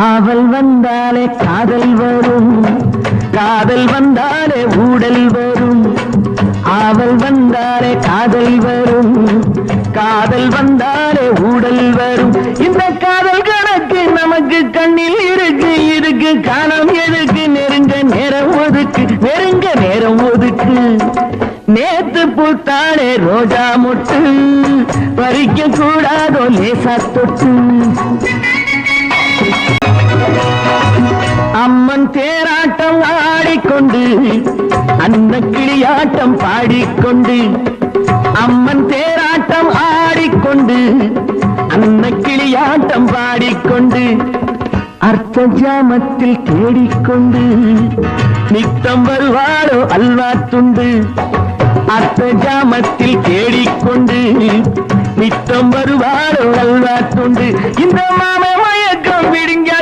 அவள் வந்தாலே காதல் வரும். காதல் வந்தாலே ஊடல் வரும். அவள் வந்தாலே காதல் வரும். காதல் வந்தாலே ஊடல் வரும். இந்த காதல் கணக்கு நமக்கு கண்ணில் இருக்கு. இருக்கு காணம் எதுக்கு? நெருங்க நேரம் ஒதுக்கு. நெருங்க நேரம் ஒதுக்கு. நேத்து பூத்தாளே ரோஜா மொட்டு. பறிக்க கூடாதோ லேசா தொட்டு. தேராட்டம் ஆடிக்கொண்டு அந்த கிளியாட்டம் பாடிக்கொண்டு அம்மன் தேராட்டம் ஆடிக்கொண்டு அந்த கிளியாட்டம் பாடிக்கொண்டு அர்த்த ஜாமத்தில் தேடிக்கொண்டு நித்தம் வருவாளோ அல்வா துண்டு அர்த்த ஜாமத்தில் தேடிக்கொண்டு நித்தம் வருவாளோ அல்வா துண்டு இந்த மாம மயக்கம் விடுங்க.